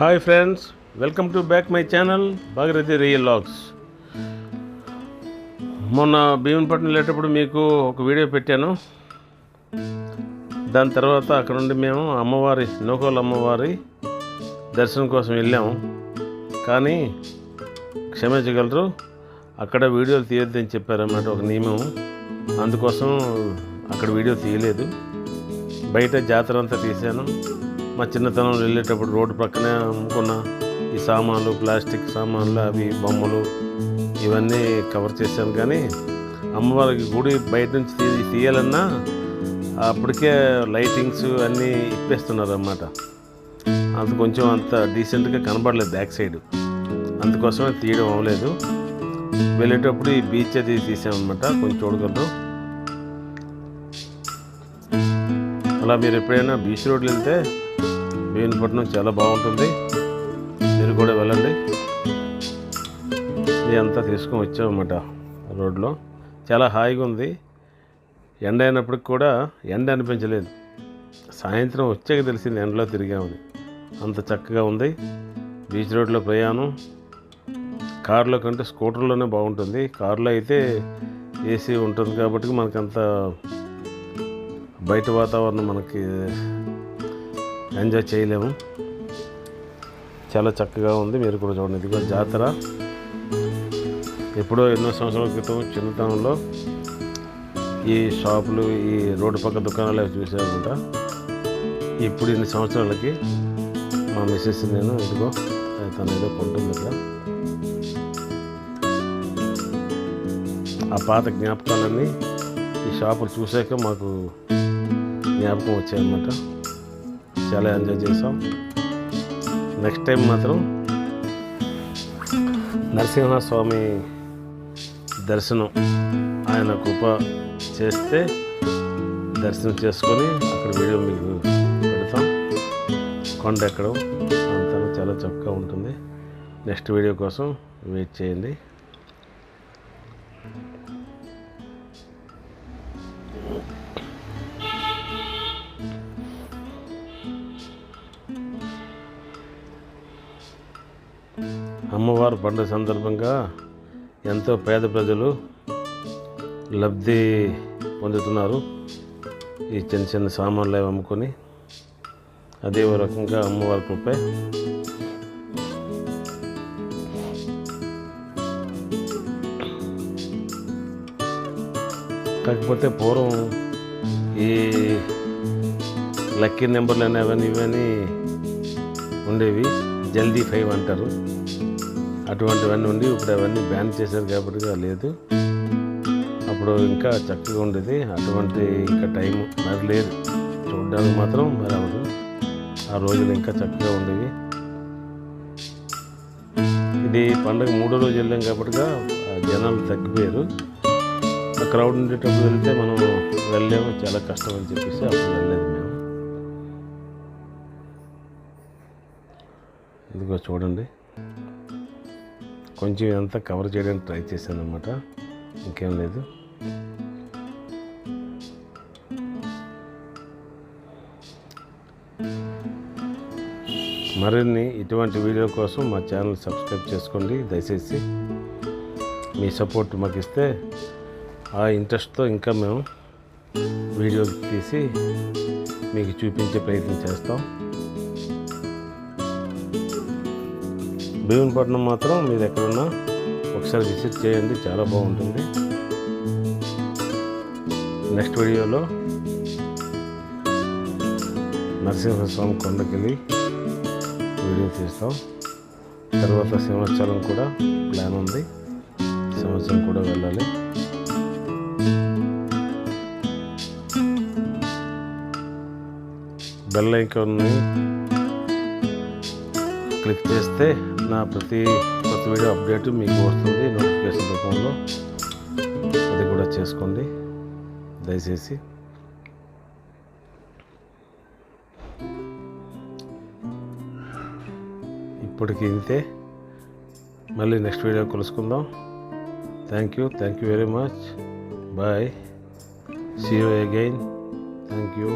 Hi friends welcome to back my channel Bhagirathi real vlogs. మొన్న భీమన్పట్నం వెళ్ళేటప్పుడు మీకు ఒక వీడియో పెట్టాను. దాని తర్వాత అక్కడ నుండి మేము అమ్మవారి నూకోల అమ్మవారి దర్శనం కోసం వెళ్ళాము. కానీ క్షమించగలరు అక్కడ వీడియోలు తీయొద్దని చెప్పారన్నమాట ఒక నియమం. అందుకోసం అక్కడ వీడియో తీయలేదు. బయట జాతర అంతా తీశాను. మా చిన్నతనం వెళ్ళేటప్పుడు రోడ్డు పక్కనే అమ్ముకున్న ఈ సామాన్లు ప్లాస్టిక్ సామాన్లు అవి బొమ్మలు ఇవన్నీ కవర్ చేశాను. కానీ అమ్మవారికి గుడి బయట నుంచి తీ తీయాలన్నా అప్పటికే లైటింగ్స్ అన్నీ ఇప్పేస్తున్నారు అన్నమాట అంత కొంచెం అంత డీసెంట్గా కనబడలేదు బ్యాక్ సైడ్. అందుకోసమే తీయడం అవ్వలేదు. వెళ్ళేటప్పుడు ఈ బీచ్ అది తీసామన్నమాట కొంచెం చూడగలరు. అలా మీరు ఎప్పుడైనా బీచ్ రోడ్లు వెళ్తే భీమపట్నం చాలా బాగుంటుంది. మీరు కూడా వెళ్ళండి. ఇది అంతా తీసుకొని వచ్చామన్నమాట రోడ్లో. చాలా హాయిగా ఉంది. ఎండ అయినప్పటికి కూడా ఎండ అనిపించలేదు. సాయంత్రం వచ్చాక తెలిసింది ఎండలో తిరిగామని. అంత చక్కగా ఉంది. బీచ్ రోడ్లో ప్రయాణం కారులో కంటే స్కూటర్లోనే బాగుంటుంది. కారులో అయితే ఏసీ ఉంటుంది కాబట్టి మనకంత బయట వాతావరణం మనకి ఎంజాయ్ చేయలేము. చాలా చక్కగా ఉంది. మీరు కూడా చూడండి. ఇది కూడా జాతర. ఎప్పుడో ఎన్నో సంవత్సరాల క్రితం చిన్నతనంలో ఈ షాపులు ఈ రోడ్డు పక్క దుకాణాలు అవి చూసామన్నమాట ఇప్పుడు ఇన్ని సంవత్సరాలకి మా మిస్సెస్ నేను ఇదిగో తను ఏదో కొంటుంది ఇక్కడ ఆ పాత జ్ఞాపకాలన్నీ ఈ షాపులు చూసాక మాకు జ్ఞాపకం వచ్చాయన్నమాట. చాలా ఎంజాయ్ చేసాం నెక్స్ట్ టైం మాత్రం నరసింహస్వామి దర్శనం ఆయన కృప చేస్తే దర్శనం చేసుకొని అక్కడ వీడియో మీకు పెడతాం. కొండ ఎక్కడం అంతా చాలా చక్కగా ఉంటుంది. నెక్స్ట్ వీడియో కోసం వెయిట్ చేయండి. అమ్మవారి పండుగ సందర్భంగా ఎంతో పేద ప్రజలు లబ్ధి పొందుతున్నారు. ఈ చిన్న చిన్న సామాన్లు అవి అమ్ముకొని అదే రకంగా అమ్మవారి కృపే. కాకపోతే పూర్వం ఈ లక్కీ నెంబర్లు అనేవని అవన్నీ ఇవన్నీ ఉండేవి. జల్దీ ఫైవ్ అంటారు. అటువంటివన్నీ ఉండి ఇప్పుడు అవన్నీ బ్యాన్ చేశారు కాబట్టి లేదు. అప్పుడు ఇంకా చక్కగా ఉండేది. అటువంటి ఇంకా టైం మరి లేదు. చూడడానికి మాత్రం మరి అవ్వదు. ఆ రోజులు ఇంకా చక్కగా ఉండేవి. ఇది పండగ మూడో రోజు వెళ్ళాం కాబట్టి జనాలు తగ్గిపోయారు. క్రౌడ్ ఉండేటప్పుడు వెళ్తే మనం వెళ్ళాము. చాలా కష్టం అని చెప్పేసి అప్పుడు వెళ్ళలేదు ఇదిగో చూడండి. కొంచెం ఇదంతా కవర్ చేయడానికి ట్రై చేశాను అనమాట ఇంకేం లేదు. మరిన్ని ఇటువంటి వీడియో కోసం మా ఛానల్ సబ్స్క్రైబ్ చేసుకోండి. దయచేసి మీ సపోర్ట్ మాకు ఇస్తే ఆ ఇంట్రెస్ట్తో ఇంకా మేము వీడియోలు తీసి మీకు చూపించే ప్రయత్నం చేస్తాం. భీమపట్నం మాత్రం మీరు ఎక్కడున్నా ఒకసారి విజిట్ చేయండి చాలా బాగుంటుంది. నెక్స్ట్ వీడియోలో నరసింహస్వామి కొండకెళ్ళి వీడియో తీస్తాం. తర్వాత సింహాచలం కూడా ప్లాన్ ఉంది. సింహాచలం కూడా వెళ్ళాలి. బెల్ ఐకాన్ని క్లిక్ చేస్తే నా ప్రతి కొత్త వీడియో అప్డేట్ మీకు వస్తుంది నోటిఫికేషన్ రూపంలో. అది కూడా చేసుకోండి. దయచేసి. ఇప్పటికి ఇంతే. మళ్ళీ నెక్స్ట్ వీడియో కలుసుకుందాం. Thank you thank you very much bye see you again thank you